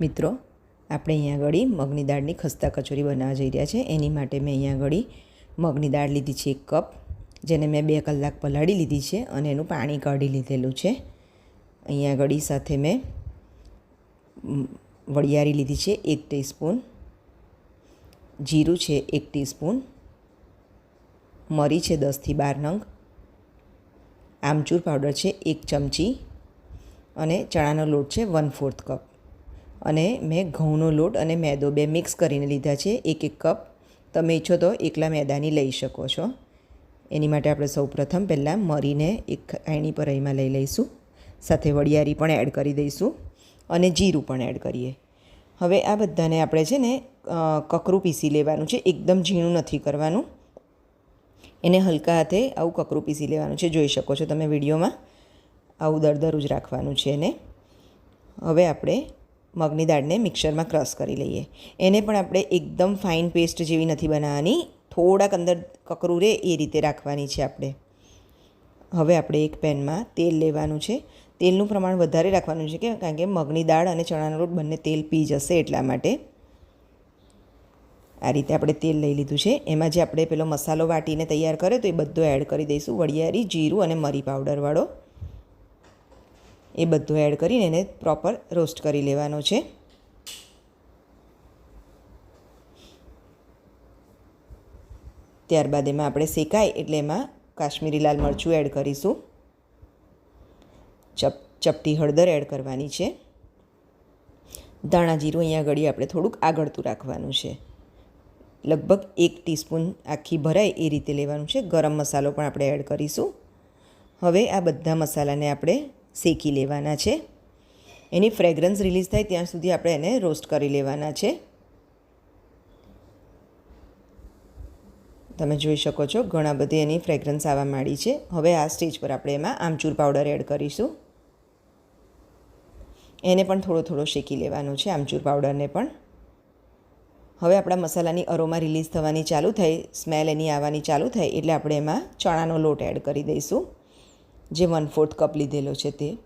મિત્રો, આપણે અહીંયા આગળ મગની દાળની ખસ્તા કચોરી બનાવવા જઈ રહ્યા છે. એની માટે મેં અહીંયા આગળ મગની દાળ લીધી છે એક કપ, જેને મેં બે કલાક પલાળી લીધી છે અને એનું પાણી કાઢી લીધેલું છે. અહીંયા આગળ સાથે મેં વરિયાળી લીધી છે એક ટીસ્પૂન, જીરું છે એક ટીસ્પૂન, મરી છે દસથી બાર નંગ, આમચૂર પાવડર છે એક ચમચી અને ચણાનો લોટ છે વન ફોર્થ કપ. અને મેં ઘઉંનો લોટ અને મેદો બે મિક્સ કરીને લીધા છે, એક એક કપ. તમે ઈચ્છો તો એકલા મેદાની લઈ શકો છો. એની માટે આપણે સૌ પ્રથમ પહેલાં મરીને એક એની પર અહીંમાં લઈ લઈશું. સાથે વડિયારી પણ એડ કરી દઈશું અને જીરું પણ એડ કરીએ. હવે આ બધાને આપણે છે ને કકરું પીસી લેવાનું છે. એકદમ ઝીણું નથી કરવાનું. એને હલકા હાથે આવું કકરું પીસી લેવાનું છે. જોઈ શકો છો તમે વિડીયોમાં. આવું દરદરું જ રાખવાનું છે એને. હવે આપણે મગની દાળને મિક્સરમાં ક્રશ કરી લઈએ. એને પણ આપણે એકદમ ફાઇન પેસ્ટ જેવી નથી બનાવવાની. થોડાક અંદર કકરું રહે એ રીતે રાખવાની છે આપણે. હવે આપણે એક પેનમાં તેલ લેવાનું છે. તેલનું પ્રમાણ વધારે રાખવાનું છે કે કારણ કે મગની દાળ અને ચણાનો લોટ બંને તેલ પી જશે એટલા માટે. આ રીતે આપણે તેલ લઈ લીધું છે. એમાં જે આપણે પેલો મસાલો વાટીને તૈયાર કર્યો તો એ બધો એડ કરી દઈશું. વડિયારી, જીરું અને મરી પાવડરવાળો. એ બધું એડ કરીને એને પ્રોપર રોસ્ટ કરી લેવાનો છે. ત્યારબાદ એમાં આપણે શેકાય એટલે એમાં કાશ્મીરી લાલ મરચું એડ કરીશું. ચપ, ચપટી હળદર એડ કરવાની છે. ધાણા જીરું અહીંયા ઘડી આપણે થોડુંક આગળતું રાખવાનું છે. લગભગ એક ટીસ્પૂન આખી ભરાય એ રીતે લેવાનું છે. ગરમ મસાલો પણ આપણે એડ કરીશું. હવે આ બધા મસાલાને આપણે શેકી લેવાના છે. એની ફ્રેગ્રન્સ રિલીઝ થાય ત્યાં સુધી આપણે એને રોસ્ટ કરી લેવાના છે. તમે જોઈ શકો છો, ઘણા બધી એની ફ્રેગ્રન્સ આવવા માંડી છે. હવે આ સ્ટેજ પર આપણે એમાં આમચૂર પાવડર એડ કરીશું. એને પણ થોડો થોડો શેકી લેવાનો છે, આમચૂર પાવડરને પણ. હવે આપણા મસાલાની અરોમા રિલીઝ થવાની ચાલુ થાય સ્મેલ એની આવવાની ચાલુ થાય એટલે આપણે એમાં ચણાનો લોટ એડ કરી દઈશું. જે વન ફોર્થ કપ લીધેલો છે તે.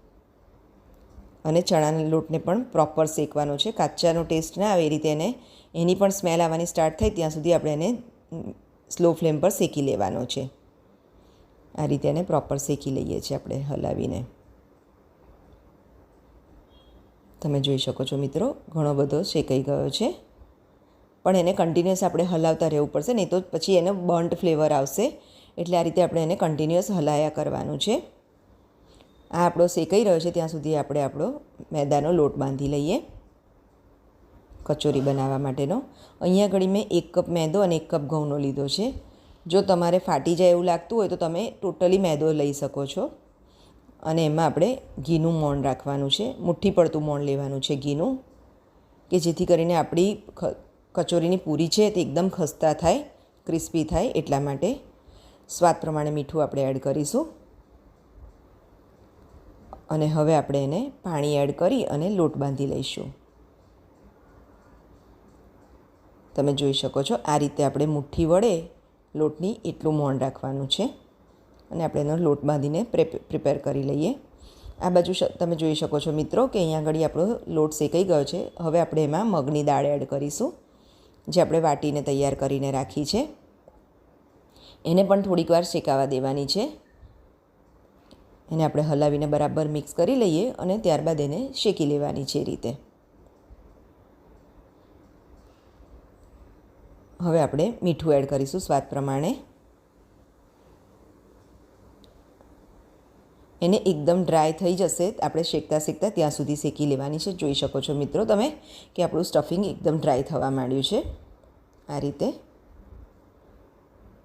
અને ચણાના લોટને પણ પ્રોપર શેકવાનો છે. કાચાનો ટેસ્ટ ના આવે એ રીતે એને. એની પણ સ્મેલ આવવાની સ્ટાર્ટ થાય ત્યાં સુધી આપણે એને સ્લો ફ્લેમ પર શેકી લેવાનો છે. આ રીતે એને પ્રોપર શેકી લઈએ છીએ આપણે હલાવીને. તમે જોઈ શકો છો મિત્રો, ઘણો બધો શેકાઈ ગયો છે. પણ એને કન્ટિન્યુઅસ આપણે હલાવતા રહેવું પડશે, નહીં તો પછી એનો બર્ન્ટ ફ્લેવર આવશે. એટલે આ રીતે આપણે એને કન્ટિન્યુઅસ હલાયા કરવાનું છે. આ આપણો શેકાઈ રહ્યો છે, ત્યાં સુધી આપણે આપણો મેદાનો લોટ બાંધી લઈએ. કચોરી બનાવવા માટેનો. અહીંયા ઘડી મેં એક કપ મેદો અને એક કપ ઘઉંનો લીધો છે. જો તમારે ફાટી જાય એવું લાગતું હોય તો તમે ટોટલી મેદો લઈ શકો છો. અને એમાં આપણે ઘીનું મોણ રાખવાનું છે. મુઠ્ઠી પડતું મોણ લેવાનું છે ઘીનું, કે જેથી કરીને આપણી કચોરીની પૂરી છે તે એકદમ ખસ્તા થાય, ક્રિસ્પી થાય એટલા માટે. સ્વાદ પ્રમાણે મીઠું આપણે એડ કરીશું. અને હવે આપણે એને પાણી એડ કરી અને લોટ બાંધી લઈશું. તમે જોઈ શકો છો, આ રીતે આપણે મુઠ્ઠી વડે લોટની એટલું મોણ રાખવાનું છે. અને આપણે એનો લોટ બાંધીને પ્રિપેર કરી લઈએ. આ બાજુ તમે જોઈ શકો છો મિત્રો કે અહીંયા આગળ આપણો લોટ શેકાઈ ગયો છે. હવે આપણે એમાં મગની દાળ એડ કરીશું, જે આપણે વાટીને તૈયાર કરીને રાખી છે. એને પણ થોડીક વાર શેકાવા દેવાની છે. એને આપણે હલાવીને બરાબર મિક્સ કરી લઈએ અને ત્યારબાદ એને શેકી લેવાની છે એ રીતે. હવે આપણે મીઠું એડ કરીશું સ્વાદ પ્રમાણે. એને એકદમ ડ્રાય થઈ જશે આપણે શેકતા શેકતા ત્યાં સુધી શેકી લેવાની છે. જોઈ શકો છો મિત્રો તમે કે આપણું સ્ટફિંગ એકદમ ડ્રાય થવા માંડ્યું છે. આ રીતે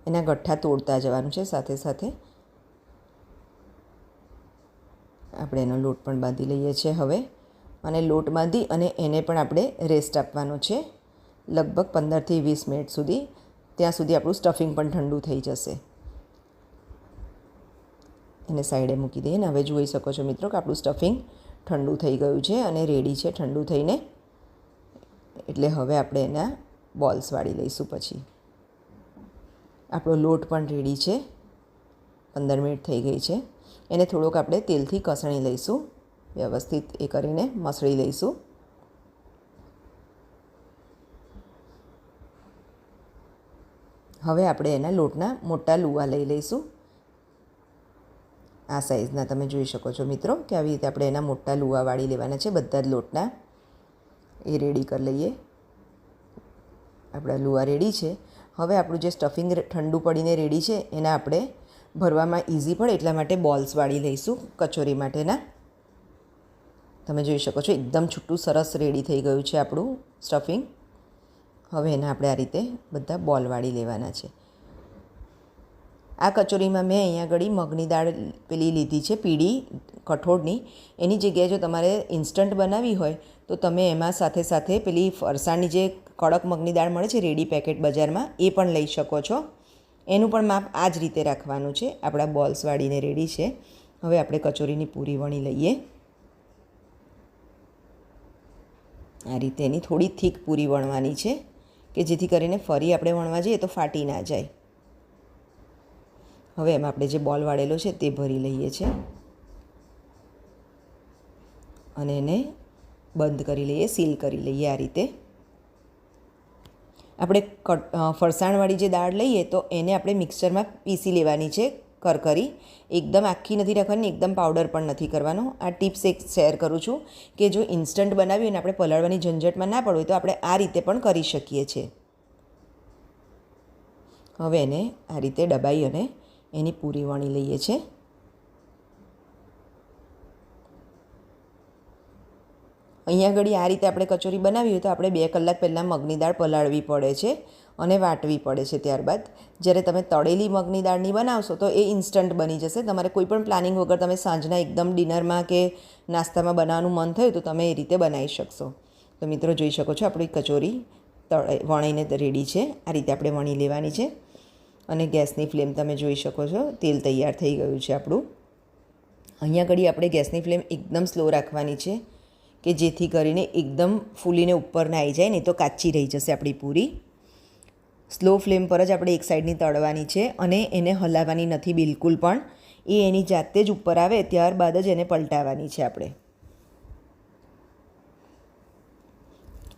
એના ગઠ્ઠા તોડતા જવાનું છે સાથે સાથે. આપણે એનો લોટ પણ બાંધી લઈએ છીએ હવે. અને લોટ બાંધી અને એને પણ આપણે રેસ્ટ આપવાનો છે. લગભગ પંદરથી વીસ મિનિટ સુધી. ત્યાં સુધી આપણું સ્ટફિંગ પણ ઠંડુ થઈ જશે. એને સાઈડે મૂકી દઈએ ને હવે જોઈ શકો છો મિત્રો કે આપણું સ્ટફિંગ ઠંડુ થઈ ગયું છે અને રેડી છે ઠંડુ થઈને. એટલે હવે આપણે એના બોલ્સ વાળી લઈશું પછી. આપણો લોટ પણ રેડી છે. પંદર મિનિટ થઈ ગઈ છે. એને થોડોક આપણે તેલથી કસણી લઈશું. વ્યવસ્થિત એ કરીને મસળી લઈશું. હવે આપણે એના લોટના મોટા લુવા લઈ લઈશું. આ સાઇઝના તમે જોઈ શકો છો મિત્રો કે આવી રીતે આપણે એના મોટા લુવા વાળી લેવાના છે બધા જ લોટના. એ રેડી કરી લઈએ. આપણા લુવા રેડી છે. હવે આપણું જે સ્ટફિંગ ઠંડુ પડીને રેડી છે, એના આપણે ભરવામાં ઇઝી પડે એટલા માટે બોલ્સ વાળી લઈશું કચોરી માટેના. તમે જોઈ શકો છો, એકદમ છૂટું સરસ રેડી થઈ ગયું છે આપણું સ્ટફિંગ હવે એને આપણે આ રીતે બધા બોલ વાળી લેવાના છે. આ કચોરીમાં મેં અહીંયા આગળ મગની દાળ પેલી લીધી છે, પીળી, કઠોળની. એની જગ્યાએ જો તમારે ઇન્સ્ટન્ટ બનાવવી હોય, તો તમે એમાં સાથે સાથે પેલી ફરસાણની જે કડક મગની દાળ મળે છે, રેડી પેકેટ બજારમાં, એ પણ લઈ શકો છો. એનું પણ માપ આ જ રીતે રાખવાનું છે. આપણા બોલ્સ વાળીને રેડી છે. હવે આપણે કચોરીની પૂરી વણી લઈએ. આ રીતે એની થોડી થીક પૂરી વણવાની છે કે જેથી કરીને ફરી આપણે વણવા જઈએ તો ફાટી ના જાય. હવે એમાં આપણે જે બોલ વાળેલો છે તે ભરી લઈએ છીએ અને એને બંધ કરી લઈએ, સીલ કરી લઈએ આ રીતે. આપણે ફરસાણવાળી જે દાળ લઈએ તો એને આપણે મિક્સરમાં પીસી લેવાની છે કરકરી. એકદમ આખી નથી રાખવાની, એકદમ પાવડર પણ નથી કરવાનો. આ ટિપ્સ એક શેર કરું છું કે જો ઇન્સ્ટન્ટ બનાવીએ અને આપણે પલાળવાની ઝંઝટમાં ના પડવું તો આપણે આ રીતે પણ કરી શકીએ છીએ હવે એને આ રીતે દબાઈ અને એની પૂરી વણી લઈએ છીએ અહીંયા આગળ આ રીતે આપણે કચોરી બનાવી હોય તો આપણે બે કલાક પહેલાં મગની દાળ પલાળવી પડે છે અને વાટવી પડે છે ત્યારબાદ. જ્યારે તમે તળેલી મગની દાળની બનાવશો તો એ ઇન્સ્ટન્ટ બની જશે. તમારે કોઈ પણ પ્લાનિંગ વગર તમે સાંજના એકદમ ડિનરમાં કે નાસ્તામાં બનાવવાનું મન થયું તો તમે એ રીતે બનાવી શકશો. તો મિત્રો જોઈ શકો છો આપણી કચોરી તળે, વણીને રેડી છે. આ રીતે આપણે વણી લેવાની છે. અને ગેસની ફ્લેમ તમે જોઈ શકો છો. તેલ તૈયાર થઈ ગયું છે આપણું. અહીંયા ઘડી આપણે ગેસની ફ્લેમ એકદમ સ્લો રાખવાની છે. કે જેથી કરીને એકદમ ફૂલીને ઉપર ના આવી જાય, નહીં તો કાચી રહી જશે આપણી પૂરી. સ્લો ફ્લેમ પર જ આપણે એક સાઈડની તળવાની છે અને એને હલાવવાની નથી બિલકુલ પણ. એ એની જાતે જ ઉપર આવે, ત્યારબાદ જ એને પલટાવવાની છે આપણે.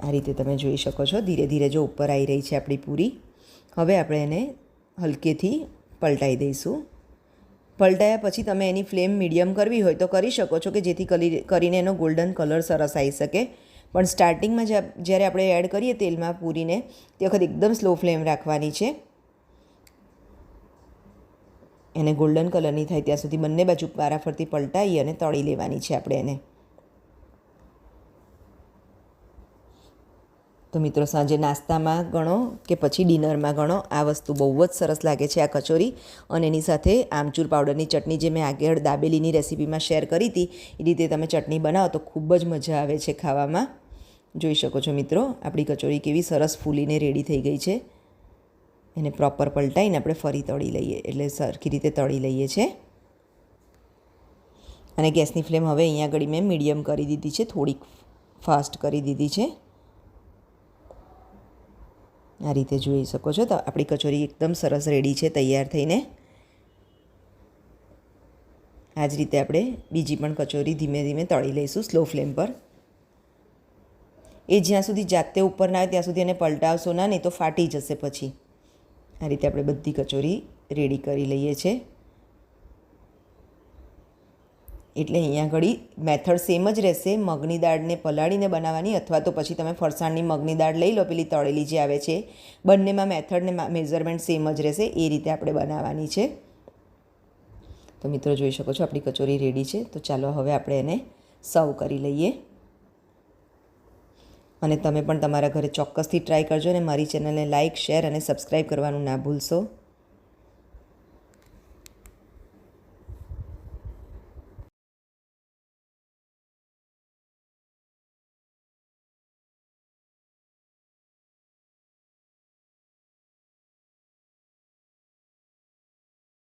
આ રીતે તમે જોઈ શકો છો, ધીરે ધીરે જો ઉપર આવી રહી છે આપણી પૂરી. હવે આપણે એને હલકેથી પલટાઈ દઈશું. પલટાયા પછી તમે એની ફ્લેમ મીડિયમ કરવી હોય તો કરી શકો છો કે જેથી કરીને એનો ગોલ્ડન કલર સરસ આવી શકે. પણ સ્ટાર્ટિંગમાં જ્યારે આપણે એડ કરીએ તેલમાં પૂરીને, તે વખત એકદમ સ્લો ફ્લેમ રાખવાની છે. એને ગોલ્ડન કલરની થાય ત્યાં સુધી બંને બાજુ વારાફરતી પલટાવી અને તળી લેવાની છે આપણે એને. તો મિત્રો, સાંજે નાસ્તામાં ગણો કે પછી ડિનરમાં ગણો, આ વસ્તુ બહુ જ સરસ લાગે છે આ કચોરી. અને એની સાથે આમચૂર પાવડરની ચટણી જે મેં આગળ દાબેલીની રેસીપીમાં શેર કરી હતી, એ રીતે તમે ચટણી બનાવો તો ખૂબ જ મજા આવે છે ખાવામાં. જોઈ શકો છો મિત્રો, આપણી કચોરી કેવી સરસ ફૂલીને રેડી થઈ ગઈ છે. એને પ્રોપર પલટાઈને આપણે ફરી તળી લઈએ, એટલે સરખી રીતે તળી લઈએ છીએ અને ગેસની ફ્લેમ હવે અહીંયા આગળ મેં મીડિયમ કરી દીધી છે, થોડીક ફાસ્ટ કરી દીધી છે. આ રીતે જોઈ શકો છો. તો આપણી કચોરી એકદમ સરસ રેડી છે, તૈયાર થઈને. આ જ રીતે આપણે બીજી પણ કચોરી ધીમે ધીમે તળી લઈશું સ્લો ફ્લેમ પર. એ જ્યાં સુધી જાતે ઉપર ના આવે ત્યાં સુધી એને પલટાવશો ના, નહીં તો ફાટી જશે પછી. આ રીતે આપણે બધી કચોરી રેડી કરી લઈએ છીએ. એટલે અહીંયા ઘડી મેથડ સેમ જ રહેશે. મગની દાળને પલાળીને બનાવવાની અથવા તો પછી તમે ફરસાણની મગની દાળ લઈ લો, પેલી તળેલી જે આવે છે. બંનેમાં મેથડને મેઝરમેન્ટ સેમ જ રહેશે. એ રીતે આપણે બનાવવાની છે. તો મિત્રો જોઈ શકો છો, આપણી કચોરી રેડી છે. તો ચાલો હવે આપણે એને સર્વ કરી લઈએ. અને તમે પણ તમારા ઘરે ચોક્કસથી ટ્રાય કરજો અને મારી ચેનલને લાઇક શેર અને સબસ્ક્રાઈબ કરવાનું ના ભૂલશો.